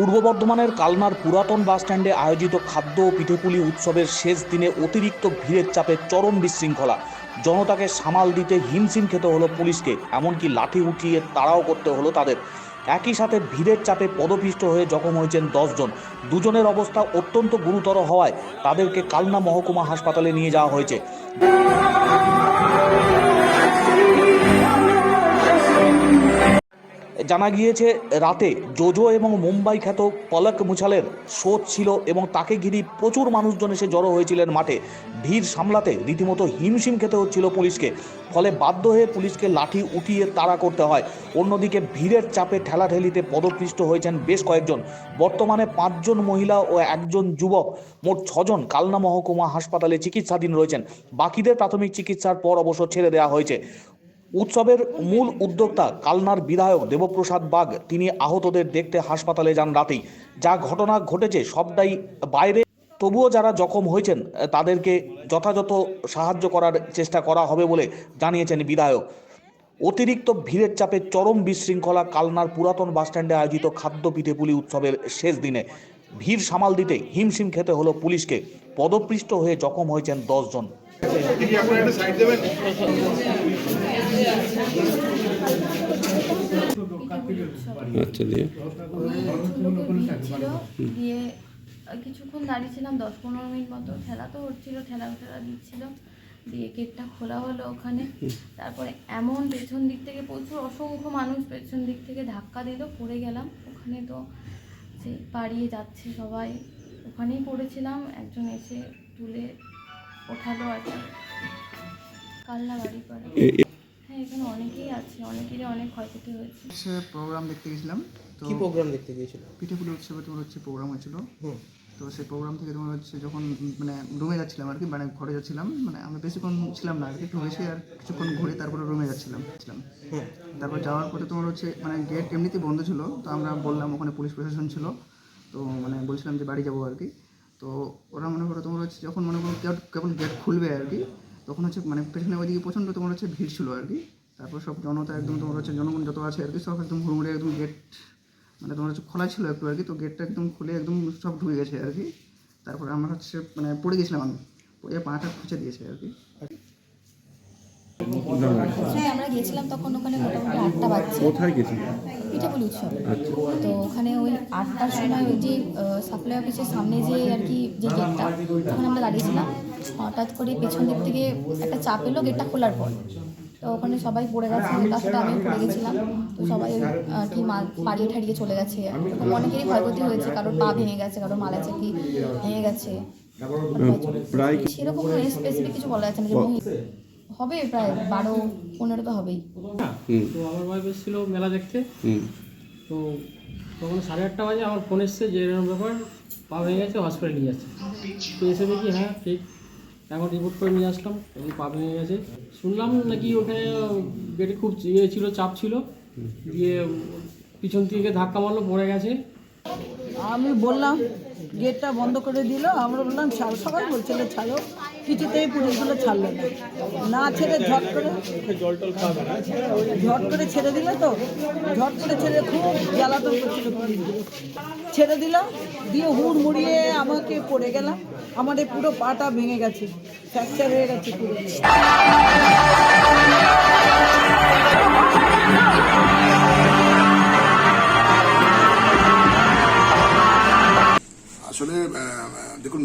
পূর্ব বর্ধমানের কালনার পুরাতন বাসস্ট্যান্ডে আয়োজিত খাদ্য ও পিঠেপুলি উৎসবের শেষ দিনে অতিরিক্ত ভিড়ের চাপে চরম বিশৃঙ্খলা। জনতাকে সামাল দিতে হিমশিম খেতে হলো পুলিশকে, এমনকি লাঠি উঠিয়ে তাড়াও করতে হলো তাদের। একই সাথে ভিড়ের চাপে পদপিষ্ট হয়ে জখম হয়েছেন দশজন দুজনের অবস্থা অত্যন্ত গুরুতর হওয়ায় তাদেরকে কালনা মহকুমা হাসপাতালে নিয়ে যাওয়া হয়েছে। জানা গিয়েছে, রাতে জোজো এবং মুম্বাই খ্যাত পলক মুছালের শোধ ছিল এবং তাকে ঘিরে প্রচুর মানুষজন এসে জড়ো হয়েছিলেন মাঠে। ভিড় সামলাতে রীতিমতো হিমশিম খেতে হচ্ছিল পুলিশকে, ফলে বাধ্য হয়ে পুলিশকে লাঠি উঠিয়ে তাড়া করতে হয়। অন্যদিকে ভিড়ের চাপে ঠেলাঠেলিতে পদপৃষ্ট হয়েছেন বেশ কয়েকজন। বর্তমানে পাঁচজন মহিলা ও একজন যুবক। মোট ছজন কালনা মহকুমা হাসপাতালে চিকিৎসাধীন রয়েছেন। বাকিদের প্রাথমিক চিকিৎসার পর অবশ্য ছেড়ে দেওয়া হয়েছে। উৎসবের মূল উদ্যোক্তা কালনার বিধায়ক দেবপ্রসাদ বাগ, তিনি আহতদের দেখতে হাসপাতালে যান রাতেই। যা ঘটনা ঘটেছে সবটাই বাইরে। তবুও যারা জখম হয়েছেন, তাদেরকে যথাযথ সাহায্য করার চেষ্টা করা হবে বলে জানিয়েছেন বিধায়ক। অতিরিক্ত ভিড়ের চাপে চরম বিশৃঙ্খলা কালনার পুরাতন বাসস্ট্যান্ডে আয়োজিত খাদ্য পিঠেপুলি উৎসবের শেষ দিনে। ভিড় সামাল দিতে হিমশিম খেতে হলো পুলিশকে। পদপৃষ্ট হয়ে জখম হয়েছেন দশজন আচ্ছা দিয়ে। দিয়ে কিছুক্ষণ দাঁড়িয়েছিলাম দশ পনেরো মিনিট মতো। ঠেলা তো হচ্ছিল ঠেলা ঠেলা দিচ্ছিল। দিয়ে গেটটা খোলা হলো ওখানে। তারপরে এমন পেছন দিক থেকে প্রচুর অসংখ্য মানুষ পেছন দিক থেকে ধাক্কা দিল পড়ে গেলাম। ওখানে তো সেই পাড়িয়ে যাচ্ছে সবাই। ওখানেই পড়েছিলাম একজন এসে তুলে ওঠালো আর কি। কাল্লা বাড়ি এখানে অনেকেই আছে অনেকেরই অনেক ক্ষয়ক্ষতি হয়েছে। হচ্ছে প্রোগ্রাম দেখতে গেছিলাম তো কি প্রোগ্রাম দেখতে গিয়েছিল? পিঠেপুলি উৎসবে তোমার হচ্ছে প্রোগ্রাম হয়েছিল। তো সেই প্রোগ্রাম থেকে তোমার হচ্ছে যখন মানে রুমে যাচ্ছিলাম আর কি মানে ঘরে যাচ্ছিলাম মানে আমরা বেশিক্ষণ ছিলাম না আর কি একটু বেশি আর কিছুক্ষণ ঘুরে তারপরে রুমে যাচ্ছিলাম ছিলাম তারপর যাওয়ার পরে তোমার হচ্ছে মানে গেট এমনিতেই বন্ধ ছিল তো আমরা বললাম ওখানে পুলিশ প্রশাসন ছিল তো মানে বলছিলাম যে বাড়ি যাব আর কি। তো ওরা মনে করো তোমার হচ্ছে যখন মনে করো কেউ কেবল গেট খুলবে আর কি তখন হচ্ছে মানে পেছনে ওইদিকে প্রচণ্ড তোমার হচ্ছে ভিড় ছিল আর কি। তারপর সব জনতা একদম তোমার হচ্ছে জনগণ যত আছে আর কি সব একদম হুড়মুড়ে একদম গেট মানে তোমার হচ্ছে খোলা ছিল একটু আর কি তো গেটটা একদম খুলে একদম সব ঢুকে গেছে আর কি। তারপরে আমরা হচ্ছে মানে পড়ে গেছিলাম আমি পড়ে পাটা খুঁজে দিয়েছে আর কি। হ্যাঁ আমরা গিয়েছিলাম তখন ওখানে মোটামুটি আটটা বাজছে। কোথায় গেছিল পিঠাপুলি উৎসব। আচ্ছা। তো ওখানে ওই আটটার সময় ওই যে সাপ্লাই অফিসের সামনে যে আর কি যে গেটটা ওখানে আমরা দাঁড়িয়েছিলাম। হঠাৎ করে পেছন দিক থেকে একটা চাপ এলো গেটটা খোলার পর। তো ওখানে সবাই পড়ে গেছে তার সাথে আমিও পড়ে গেছিলাম। তো সবাই আর কি মা- পাড়িয়ে ঠাড়িয়ে চলে গেছে। অনেকেরই ক্ষয়ক্ষতি হয়েছে কারোর পা ভেঙে গেছে কারোর মালা চাকি ভেঙে গেছে। প্রায় কি- সেরকম স্পেসিফিক কিছু বলা যাচ্ছে না যে হবে প্রায় বারো পনেরো তো হবেই। তো আমার ওয়াইফ এসেছিল মেলা দেখতে। তো তখন সাড়ে আটটা বাজে আমার ফোন এসছে যে এরকম ব্যাপার পা ভেঙে গেছে হসপিটালে নিয়ে যাচ্ছে। তো এসে দেখি হ্যাঁ ঠিক। এখন রিপোর্ট করে নিয়ে আসলাম, এই পা ভেঙে গেছে। শুনলাম নাকি ওখানে গেটে খুব ইয়ে ছিল, চাপ ছিল, দিয়ে পিছন থেকে ধাক্কা মারলো, পড়ে গেছে। আমি বললাম গেটটা বন্ধ করে দিল। আমরা বললাম, ছাড়ো, সবাই বলছিল ছাড়ো। কিছুতেই পুলিশগুলো ছাড়লো না। না ছেড়ে ঝট করে ঝট করে ছেড়ে দিল তো। ঝট করে ছেড়ে খুব জ্বালাতন করছিল ছেড়ে দিল, দিয়ে হুড় মুড়িয়ে আমাকে পড়ে গেলাম আমার এই পুরো পাটা ভেঙে গেছে ফ্র্যাকচার হয়ে গেছে পুরো। দেখুন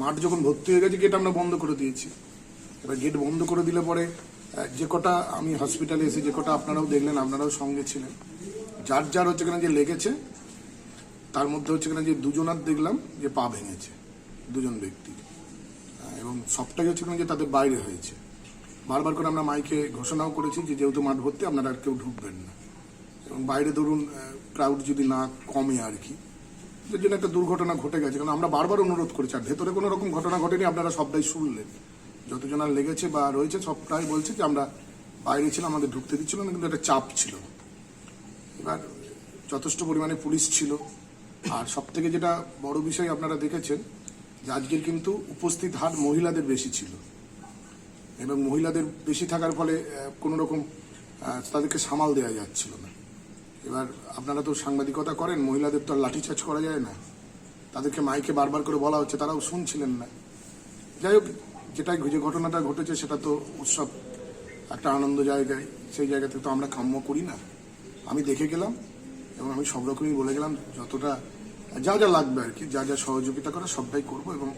মাঠ যখন ভর্তি হয়ে গেছে গেট আমরা বন্ধ করে দিয়েছি। এবার গেট বন্ধ করে দিলে পরে যে কটা আমি হসপিটালে এসে যে কটা আপনারাও দেখলেন আপনারাও সঙ্গে ছিলেন। যার যার হচ্ছে কিনা যে লেগেছে তার মধ্যে হচ্ছে কিনা যে দুজনার দেখলাম যে পা ভেঙেছে দুজন ব্যক্তি। এবং সবটাই হচ্ছে কিনা যে তাদের বাইরে হয়েছে। বারবার করে আমরা মাইকে ঘোষণাও করেছি যে যেহেতু মাঠ ভর্তি আপনারা আর কেউ ঢুকবেন না। এবং বাইরে ধরুন ক্রাউড যদি না কমে আর কি জন্য একটা দুর্ঘটনা ঘটে গেছে। কারণ আমরা বারবার অনুরোধ করেছি, আর ভেতরে কোনো রকম ঘটনা ঘটেনি, আপনারা সবটাই শুনলেন। যতজন আর লেগেছে বা রয়েছে, সবটাই বলছে যে আমরা বাইরে ছিলাম, আমাদের ঢুকতে দিচ্ছিল না, কিন্তু একটা চাপ ছিল। এবার যথেষ্ট পরিমাণে পুলিশ ছিল। আর সব থেকে যেটা বড় বিষয় আপনারা দেখেছেন, যে আজকের কিন্তু উপস্থিত হার মহিলাদের বেশি ছিল। এবং মহিলাদের বেশি থাকার ফলে কোনো রকম তাদেরকে সামাল দেওয়া যাচ্ছিল না। এবার আপনারা তো সাংবাদিকতা করেন, মহিলাদের তো আর লাঠিচার্জ করা যায় না। তাদেরকে মাইকে বারবার করে বলা হচ্ছে, তারাও শুনছিলেন না। যাই হোক যেটা যে ঘটনাটা ঘটেছে, সেটা তো উৎসব একটা আনন্দ জায়গায়। সেই জায়গা থেকে তো আমরা কাম্য করি না। আমি দেখে গেলাম এবং আমি সব রকমই বলে গেলাম, যতটা যা যা লাগবে আর কি, যা যা সহযোগিতা করা সবটাই করব এবং